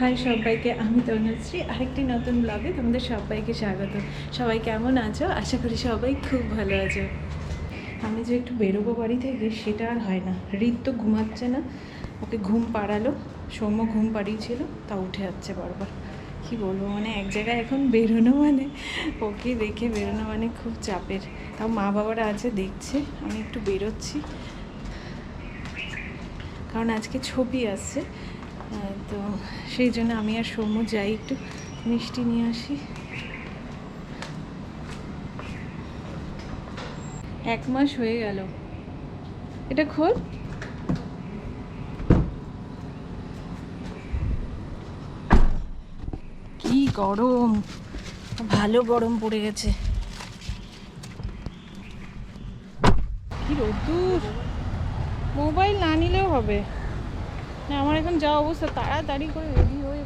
High সবাইকে আমি তনুশ্রী আরেকটি নতুন ব্লগে তোমাদের সবাইকে স্বাগত। সবাই কেমন আছো? আশা করি সবাই খুব ভালো আছো। আমি যে একটু বেরোবো বাড়ি থেকে সেটা আর হয় না। রিত তো ঘুমাচ্ছে না। ওকে ঘুম পাড়ালো। সৌম্য ঘুম পাড়িয়েছিল তা উঠে যাচ্ছে বারবার। কি বলব মানে এক জায়গায় এখন বেরোনো মানে ওকে দেখে বেরোনো মানে খুব চাপের। তাও মা বাবারা আছে দেখছে। আমি একটু বেরোচ্ছি। কারণ আজকে ছবি আহ, তো সেই জন্য আমি আর সৌম্য যাই, একটু মিষ্টি নিয়ে আসি। এক মাস হয়ে গেল। এটা খোল। কি গরম, ভালো গরম পড়ে গেছে। কি রোদ্দুর। মোবাইল না নিলেও হবে। না আমার এখন যা অবস্থা, তাড়াতাড়ি করে রেডি হয়ে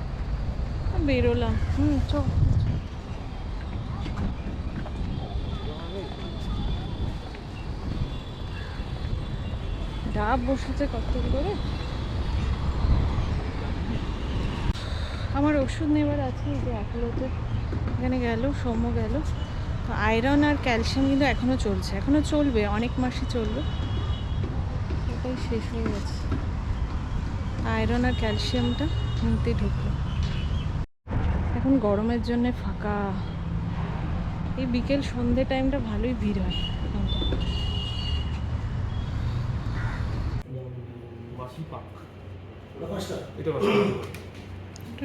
বেরোলাম। হুম, চ। ডাব বসেছে কত করে আমার ওষুধ নেবার আছে যে একলোতে এখানে গেল, সৌম্য গেল। আয়রন আর ক্যালসিয়াম কিন্তু এখনও চলছে, এখনও চলবে, অনেক মাসই চলবে। ওটাই শেষ হয়ে গেছে। আয়রন আর ক্যালসিয়ামটা নিতে ঢুকলো। এখন গরমের জন্য ফাঁকা। এই বিকেল সন্ধে টাইমটা ভালোই ভিড় হয়।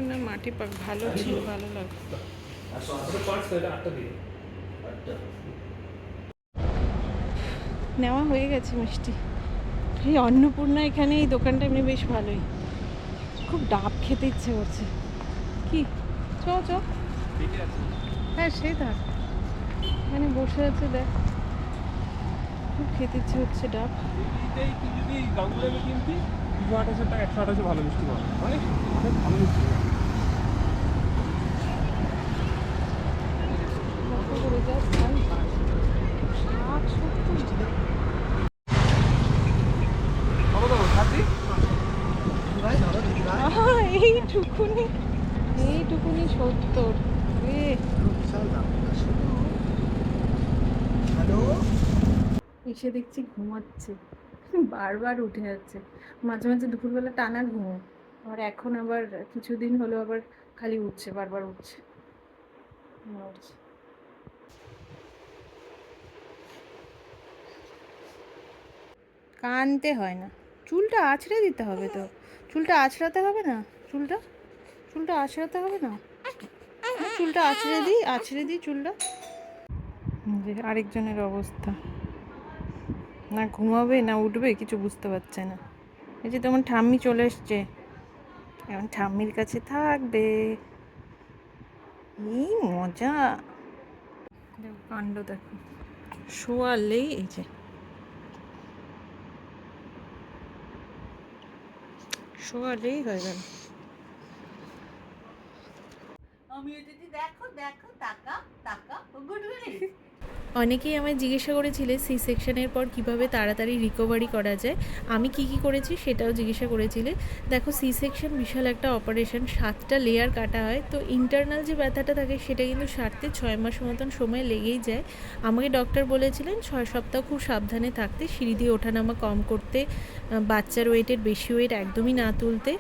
না মাটি পাক। ভালো ছিল ভালো দিয়ে। নেওয়া হয়ে গেছে মিষ্টি। এই অন্নপূর্ণা এখানে এই দোকানটা এমনি বেশ ভালোই। খুব ডাব খেতে ইচ্ছে করছে। কি? চ চ হ্যাঁ সেই থাক। এখানে বসে আছে, দেখ। খুব খেতে ইচ্ছে হচ্ছে ডাব। যদি একশো ভালো মিষ্টি অনেক ভালো মিষ্টি পাওয়া কত করে যায় ভাই ষাট সত্তর কত দেবো খাচ্ছি আহা, এইটুকুনি এইটুকুনি সত্তর রে এসে দেখছি ঘুমাচ্ছে। বারবার উঠে যাচ্ছে। মাঝে মাঝে দুপুরবেলা টানা ঘুমো। আবার এখন আবার কিছুদিন হলো আবার খালি উঠছে বারবার উঠছে। উঠছে কানতে হয় না। চুলটা আছড়ে দিতে হবে তো। চুলটা আছড়াতে হবে না? চুলটা? চুলটা আছড়াতে হবে না? চুলটা আছড়ে দিই আছড়ে দিই চুলটা। যে আরেকজনের অবস্থা। না ঘুমাবে না উঠবে কিছু বুঝতে পারছে না। এই যে তোমার ঠাম্মি চলে এসছে। এখন ঠাম্মির কাছে থাকবে। এই মজা। দেখো কাণ্ড দেখো। শোয়ালেই এই যে। শোয়ালেই হয়ে গেল। অনেকেই আমায় জিজ্ঞাসা করেছিলে সি সেকশনের পর কীভাবে তাড়াতাড়ি রিকভারি করা যায়। আমি কি কি করেছি সেটাও জিজ্ঞাসা করেছিলে। দেখো, সি সেকশন বিশাল একটা অপারেশন, সাতটা লেয়ার কাটা হয়। তো ইন্টারনাল যে ব্যথাটা থাকে সেটা কিন্তু সারতে ছয় মাস মতন সময় লেগেই যায়। আমাকে ডক্টর বলেছিলেন, ছয় সপ্তাহ খুব সাবধানে থাকতে, সিঁড়ি দিয়ে ওঠানামা কম করতে বাচ্চার ওয়েটের বেশি ওয়েট একদমই না তুলতে।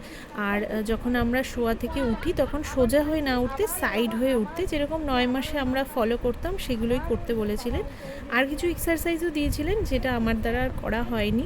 আর যখন আমরা শোয়া থেকে উঠি, তখন সোজা হয়ে না উঠতে সাইড হয়ে উঠতে, যেরকম নয় মাসে আমরা ফলো করতাম, সেগুলোই করতে বলেছিলেন আর কিছু এক্সারসাইজও দিয়েছিলেন, যেটা আমার দ্বারা আর করা হয়নি।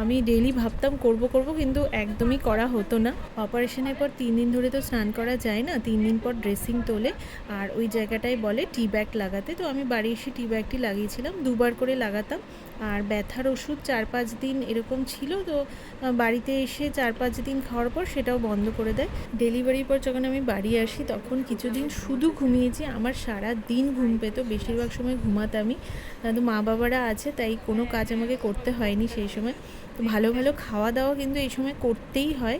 আমি ডেলি ভাবতাম করব করব, কিন্তু একদমই করা হতো না। অপারেশনের পর তিন দিন ধরে তো স্নান করা যায় না, তিন দিন পর ড্রেসিং তোলে। আর ওই জায়গাটায় বলে টি ব্যাগ লাগাতে। তো আমি বাড়ি এসে টি ব্যাগটি লাগিয়েছিলাম, দুবার করে লাগাতাম। আর ব্যথার ওষুধ চার পাঁচ দিন এরকম ছিল তো বাড়িতে এসে চার পাঁচ দিন খাওয়ার পর সেটাও বন্ধ করে দেয়। ডেলিভারির পর যখন আমি বাড়ি আসি তখন কিছুদিন শুধু ঘুমিয়েছি। আমার সারা দিন ঘুম পেতো বেশিরভাগ সময় ঘুমাতামই। আহ, তো মা বাবারা আছে তাই কোনো কাজ আমাকে করতে হয়নি সেই সময়। তো ভালো ভালো খাওয়া দাওয়া কিন্তু এই সময় করতেই হয়।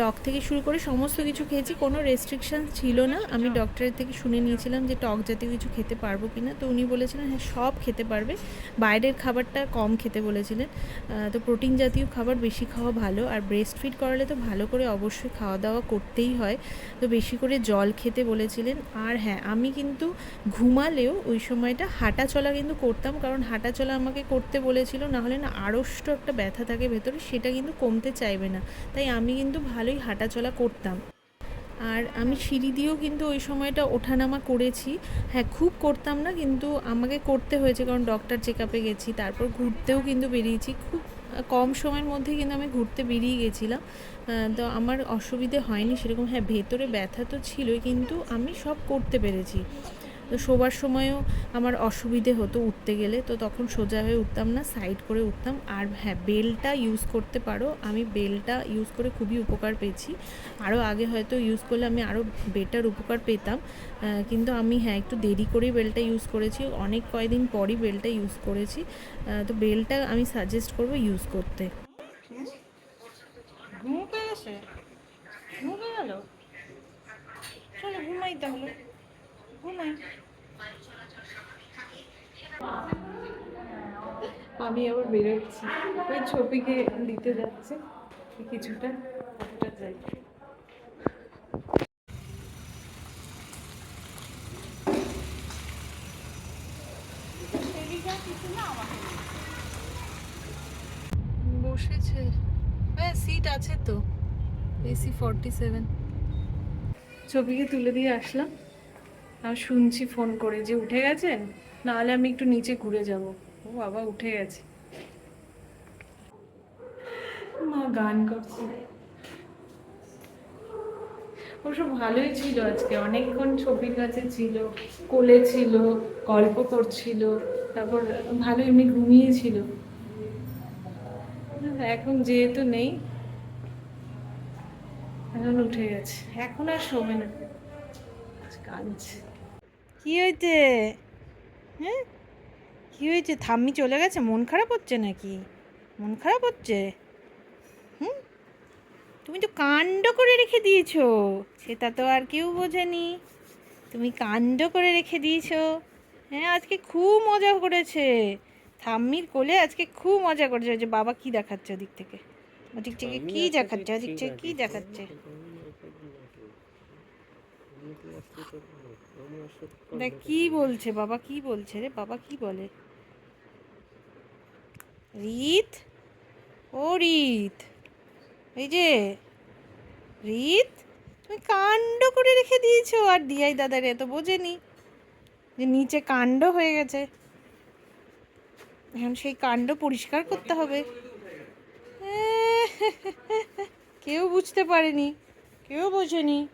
টক থেকে শুরু করে সমস্ত কিছু খেয়েছি কোনো রেস্ট্রিকশান ছিল না। আমি ডক্টরের থেকে শুনে নিয়েছিলাম যে টক জাতীয় কিছু খেতে পারব কি না তো উনি বলেছিলেন হ্যাঁ সব খেতে পারবে। বাইরের খাবারটা কম খেতে বলেছিলেন। তো প্রোটিন জাতীয় খাবার বেশি খাওয়া ভালো। আর ব্রেস্ট ফিড করালে তো ভালো করে অবশ্যই খাওয়া দাওয়া করতেই হয়। তো বেশি করে জল খেতে বলেছিলেন। আর হ্যাঁ আমি কিন্তু ঘুমালেও ওই সময়টা হাঁটা চলা কিন্তু করতাম। কারণ হাঁটা চলা আমাকে করতে বলেছিল। না হলে না আড়ষ্ট একটা ব্যথা থাকে ভেতরে, সেটা কিন্তু কমতে চাইবে না। তাই আমি কিন্তু ভালোই হাঁটাচলা করতাম। আর আমি সিঁড়ি দিয়েও কিন্তু ওই সময়টা ওঠানামা করেছি। হ্যাঁ খুব করতাম না, কিন্তু আমাকে করতে হয়েছে, কারণ ডক্টর চেক আপে গেছি, তারপর ঘুরতেও কিন্তু বেরিয়েছি। খুব কম সময়ের মধ্যে কিন্তু আমি ঘুরতে বেরিয়ে গেছিলাম। তো আমার অসুবিধে হয়নি সেরকম। হ্যাঁ ভেতরে ব্যথা তো ছিলই, কিন্তু আমি সব করতে পেরেছি। তো শোবার সময়ও আমার অসুবিধে হতো উঠতে গেলে। তো তখন সোজা হয়ে উঠতাম না সাইড করে উঠতাম। আর হ্যাঁ বেলটা ইউজ করতে পারো। আমি বেলটা ইউজ করে খুবই উপকার পেয়েছি। আরও আগে হয়তো ইউজ করলে আমি আরও বেটার উপকার পেতাম। কিন্তু আমি হ্যাঁ একটু দেরি করেই বেলটা ইউজ করেছি। অনেক কয়দিন পরই বেলটা ইউজ করেছি। তো বেলটা আমি সাজেস্ট করব ইউজ করতে। চলো ঘুমাই তাহলে। আমি আবার বেরোচ্ছি। ওই ছবিকে দিতে যাচ্ছে। কিছুটা কিছুটা যাই। বসেছে। হ্যাঁ সিট আছে তো। এসি ফর্টি সেভেন ছবিকে তুলে দিয়ে আসলাম। আর শুনছি ফোন করে যে উঠে গেছেন, নাহলে আমি একটু নিচে ঘুরে যাব। ও বাবা, উঠে গেছে। মা গান করছে। অবশ্য ভালোই ছিল আজকে, অনেকক্ষণ ছবির কাছে ছিল, কোলে ছিল, গল্প করছিল, তারপর ভালো এমনি ঘুমিয়েছিল এখন যেহেতু নেই, এখন উঠে গেছে। এখন আর শোবে না। কাঁদছে। কি হয়েছে? হ্যাঁ? কি হয়েছে? থাম্মি চলে গেছে? মন খারাপ হচ্ছে নাকি? মন খারাপ হচ্ছে? হুম? তুমি তো কাণ্ড করে রেখে দিয়েছ। সেটা তো আর কেউ বোঝেনি। তুমি কাণ্ড করে রেখে দিয়েছ। হ্যাঁ আজকে খুব মজা করেছে। থাম্মির কোলে আজকে খুব মজা করেছে। ওই যে বাবা কি দেখাচ্ছে ওদিক থেকে? ওদিক থেকে কি দেখাচ্ছে? ওদিক থেকে কি দেখাচ্ছে? দেখ কি বলছে বাবা কি বলছে রে? বাবা কি বলে? রিত? ও রিত! এই যে রিত তুমি কাণ্ড করে রেখে দিয়েছ। আর দিয়াই দাদারে তো বোঝেনি যে নিচে কাণ্ড হয়ে গেছে। এখন সেই কাণ্ড পরিষ্কার করতে হবে। কেউ বুঝতে পারেনি কেউ বোঝেনি।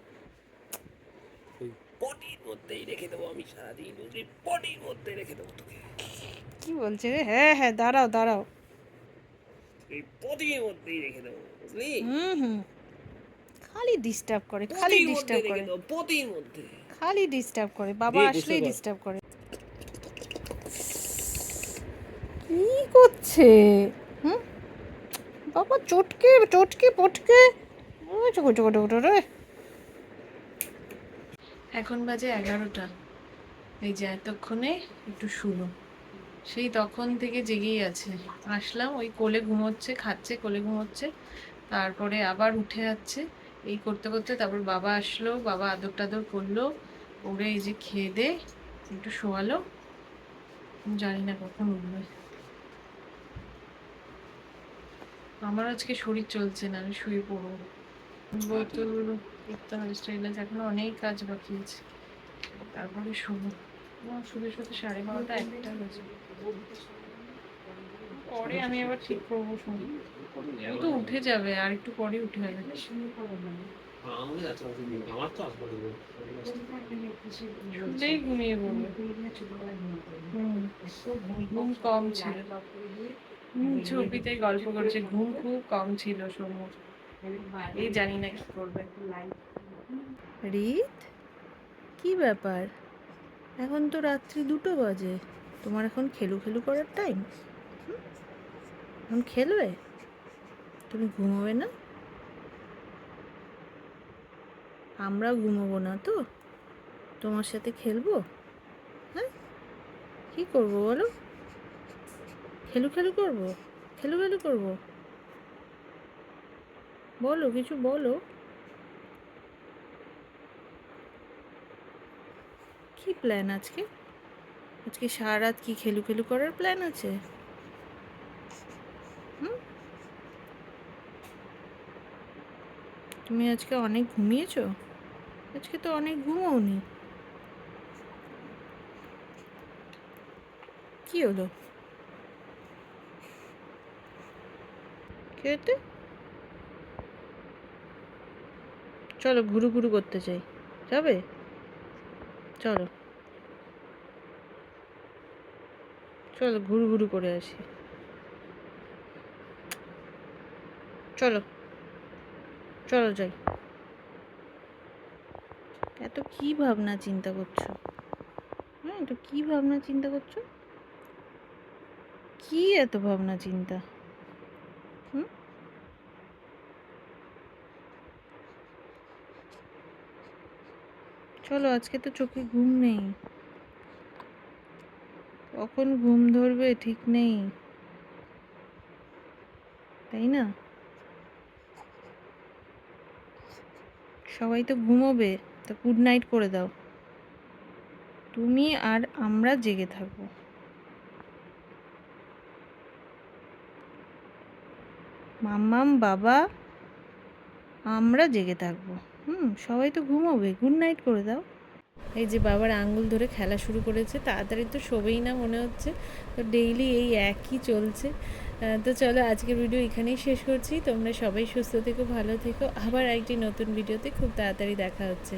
পটির মধ্যেই রেখে দেবো আমি সারাদিন বুঝলি পটির মধ্যে রেখে দেবো তোকে। কি বলছে রে? হ্যাঁ হ্যাঁ দাঁড়াও দাঁড়াও। এই পটির মধ্যেই রেখে দেবো বুঝলি? হুম হুম। খালি ডিস্টার্ব করে খালি ডিস্টার্ব করে। পটির মধ্যে। খালি ডিস্টার্ব করে বাবা আসলেই ডিস্টার্ব করে। কি করছে? হুম? বাবা চটকে চটকে পটকে। ওই চোখো চোখো চোখো রে এখন বাজে এগারোটা। এই যে এতক্ষণে একটু শুলো। সেই তখন থেকে জেগেই আছে। আসলাম, ওই কোলে ঘুমোচ্ছে, খাচ্ছে, কোলে ঘুমোচ্ছে, তারপরে আবার উঠে যাচ্ছে। এই করতে করতে তারপর বাবা আসলো, বাবা আদর টাদর করল, ওরে এই যে খেয়ে দে, একটু শোয়ালো। জানি না কখন উঠবে। আমার আজকে শরীর চলছে না, আমি শুয়ে পড়ব। বোতলগুলো করতে হবে স্টাইলাইজ এখনও অনেক কাজ বাকি আছে। তারপরে আমার শুতে শুতে সাড়ে বারোটা একটা হয়েছে পরে আমি আবার ঠিক করব শুনি ও তো উঠে যাবে, আর একটু পরে উঠে যাবে। ছবিতে গল্প করছে, ঘুম খুব কম ছিল সমুর এই জানি না কি করবে রিত? কি ব্যাপার? এখন তো রাত্রি দুটো বাজে। তোমার এখন খেলু খেলু করার টাইম এখন খেলবে? তুমি ঘুমোবে না? আমরাও ঘুমোবো না তো? তোমার সাথে খেলব? হ্যাঁ? কী করব বলো? খেলু খেলু করব? খেলু খেলু করব? বলো, কিছু বলো। কি প্ল্যান আজকে? আজকে সারা রাত কি খেলু খেলু করার প্ল্যান আছে? তুমি আজকে অনেক ঘুমিয়েছ? আজকে তো অনেক ঘুমোওনি। কি হলো? কি হতে চলো ঘুরু ঘুরু করতে চাই। যাবে? চলো। চলো ঘুরু ঘুরু করে আসি। চলো। চলো যাই। এত কি ভাবনা চিন্তা করছ? হ্যাঁ এত কি ভাবনা চিন্তা করছ? কি এত ভাবনা চিন্তা হুম চলো, আজকে তো চোখে ঘুম নেই। কখন ঘুম ধরবে ঠিক নেই। তাই না? সবাই তো ঘুমোবে, তো গুড নাইট করে দাও। তুমি আর আমরা জেগে থাকব। মাম্মাম, বাবা, আমরা জেগে থাকব। হুম, সবাই তো ঘুমোবে। গুড নাইট করে দাও। এই যে বাবার আঙ্গুল ধরে খেলা শুরু করেছে, তাড়াতাড়ি তো শোবেই না মনে হচ্ছে। তো ডেইলি এই একই চলছে। তো চলো আজকের ভিডিও এখানেই শেষ করছি। তোমরা সবাই সুস্থ থেকো, ভালো থেকো। আবার একটি নতুন ভিডিওতে খুব তাড়াতাড়ি দেখা হচ্ছে।